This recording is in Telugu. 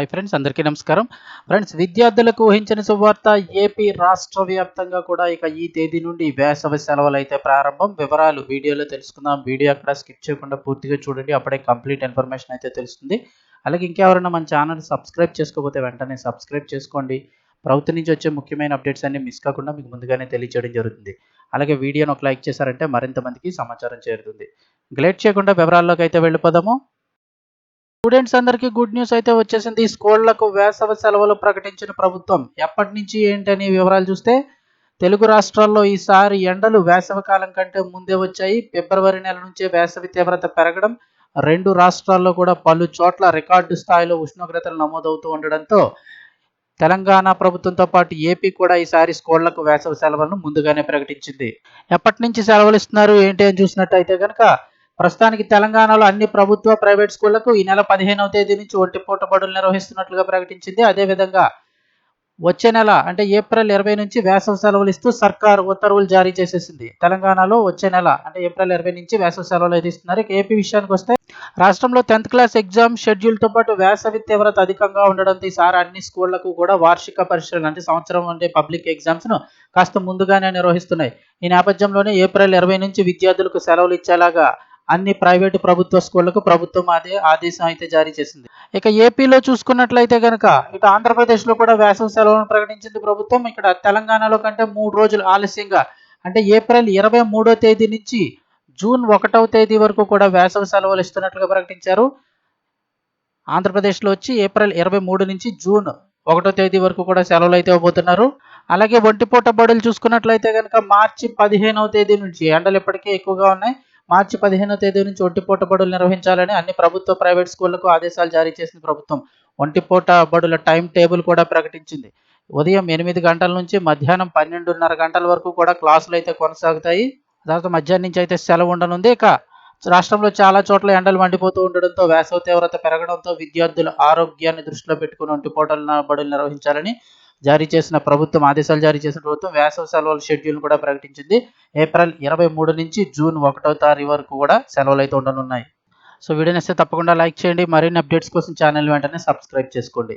హాయ్ ఫ్రెండ్స్ అందరికీ నమస్కారం. ఫ్రెండ్స్ విద్యార్థులకు ఊహించిన శుభవార్త ఏపీ రాష్ట్ర వ్యాప్తంగా కూడా ఇక ఈ తేదీ నుండి వేసవి సెలవులు అయితే ప్రారంభం. వివరాలు వీడియోలో తెలుసుకుందాం. వీడియో అక్కడ స్కిప్ చేయకుండా పూర్తిగా చూడండి. అప్పుడే కంప్లీట్ ఇన్ఫర్మేషన్ అయితే తెలుస్తుంది. అలాగే ఇంకెవరైనా మన ఛానల్ సబ్స్క్రైబ్ చేసుకోకపోతే వెంటనే సబ్స్క్రైబ్ చేసుకోండి. ప్రభుత్వం నుంచి వచ్చే ముఖ్యమైన అప్డేట్స్ అన్ని మిస్ కాకుండా మీకు ముందుగానే తెలియజేయడం జరుగుతుంది. అలాగే వీడియోను ఒక లైక్ చేశారంటే మరింత మందికి సమాచారం చేరుతుంది. గ్లేట్ చేయకుండా వివరాల్లోకి అయితే వెళ్ళిపోదాము. స్టూడెంట్స్ అందరికీ గుడ్ న్యూస్ అయితే వచ్చేసింది. స్కూళ్ళకు వేసవ సెలవులు ప్రకటించిన ప్రభుత్వం. ఎప్పటి నుంచి ఏంటని వివరాలు చూస్తే తెలుగు రాష్ట్రాల్లో ఈసారి ఎండలు వేసవి కాలం కంటే ముందే వచ్చాయి. ఫిబ్రవరి నెల నుంచే వేసవి తీవ్రత పెరగడం రెండు రాష్ట్రాల్లో కూడా పలు చోట్ల రికార్డు స్థాయిలో ఉష్ణోగ్రతలు నమోదవుతూ ఉండడంతో తెలంగాణ ప్రభుత్వంతో పాటు ఏపీ కూడా ఈసారి స్కూళ్ళకు వేసవి సెలవులను ముందుగానే ప్రకటించింది. ఎప్పటి నుంచి సెలవులు ఇస్తున్నారు ఏంటి అని చూసినట్టయితే కనుక ప్రస్తుతానికి తెలంగాణలో అన్ని ప్రభుత్వ ప్రైవేట్ స్కూళ్ళకు ఈ నెల పదిహేనవ తేదీ నుంచి ఒంటి పూటబడులు నిర్వహిస్తున్నట్లుగా ప్రకటించింది. అదేవిధంగా వచ్చే నెల అంటే ఏప్రిల్ ఇరవై నుంచి వేసవి సెలవులు ఇస్తూ సర్కార్ ఉత్తర్వులు జారీ చేసేసింది. తెలంగాణలో వచ్చే నెల అంటే ఏప్రిల్ ఇరవై నుంచి వేసవి సెలవులు అయితే ఇస్తున్నారు. ఏపీ విషయానికి వస్తే రాష్ట్రంలో టెన్త్ క్లాస్ ఎగ్జామ్ షెడ్యూల్తో పాటు వేసవి తీవ్రత అధికంగా ఉండడంతో ఈసారి అన్ని స్కూళ్ళకు కూడా వార్షిక పరీక్షలు అంటే సంవత్సరం ఉండే పబ్లిక్ ఎగ్జామ్స్ను కాస్త ముందుగానే నిర్వహిస్తున్నాయి. ఈ నేపథ్యంలోనే ఏప్రిల్ ఇరవై నుంచి విద్యార్థులకు సెలవులు ఇచ్చేలాగా అన్ని ప్రైవేటు ప్రభుత్వ స్కూళ్ళకు ప్రభుత్వం అదే ఆదేశం అయితే జారీ చేసింది. ఇక ఏపీలో చూసుకున్నట్లయితే కనుక ఇటు ఆంధ్రప్రదేశ్లో కూడా వేసవి సెలవులను ప్రకటించింది ప్రభుత్వం. ఇక్కడ తెలంగాణలో కంటే మూడు రోజులు ఆలస్యంగా అంటే ఏప్రిల్ ఇరవై మూడో తేదీ నుంచి జూన్ ఒకటవ తేదీ వరకు కూడా వేసవి సెలవులు ఇస్తున్నట్లుగా ప్రకటించారు. ఆంధ్రప్రదేశ్లో వచ్చి ఏప్రిల్ ఇరవై మూడు నుంచి జూన్ ఒకటో తేదీ వరకు కూడా సెలవులు అయితే ఇవ్వబోతున్నారు. అలాగే ఒంటిపూట బడులు చూసుకున్నట్లయితే కనుక మార్చి పదిహేనవ తేదీ నుంచి ఎండలు ఇప్పటికే ఎక్కువగా ఉన్నాయి. మార్చి పదిహేనో తేదీ నుంచి ఒంటిపూట బడులు నిర్వహించాలని అన్ని ప్రభుత్వ ప్రైవేట్ స్కూళ్ళకు ఆదేశాలు జారీ చేసింది ప్రభుత్వం. ఒంటిపూట బడుల టైం టేబుల్ కూడా ప్రకటించింది. ఉదయం ఎనిమిది గంటల నుంచి మధ్యాహ్నం పన్నెండున్నర గంటల వరకు కూడా క్లాసులు అయితే కొనసాగుతాయి. తర్వాత మధ్యాహ్నం నుంచి అయితే సెలవు ఉండనుంది. ఇక రాష్ట్రంలో చాలా చోట్ల ఎండలు మండిపోతూ ఉండడంతో వేసవి తీవ్రత పెరగడంతో విద్యార్థుల ఆరోగ్యాన్ని దృష్టిలో పెట్టుకుని ఒంటిపూటల బడులు నిర్వహించాలని జారీ చేసిన ప్రభుత్వం ఆదేశాలు జారీ చేసిన ప్రభుత్వం వేసవి సెలవుల షెడ్యూల్ కూడా ప్రకటించింది. ఏప్రిల్ ఇరవై మూడు నుంచి జూన్ ఒకటో తారీఖు వరకు కూడా సెలవులు అయితే ఉండనున్నాయి. సో వీడియో నచ్చితే తప్పకుండా లైక్ చేయండి. మరిన్ని అప్డేట్స్ కోసం ఛానల్ వెంటనే సబ్స్క్రైబ్ చేసుకోండి.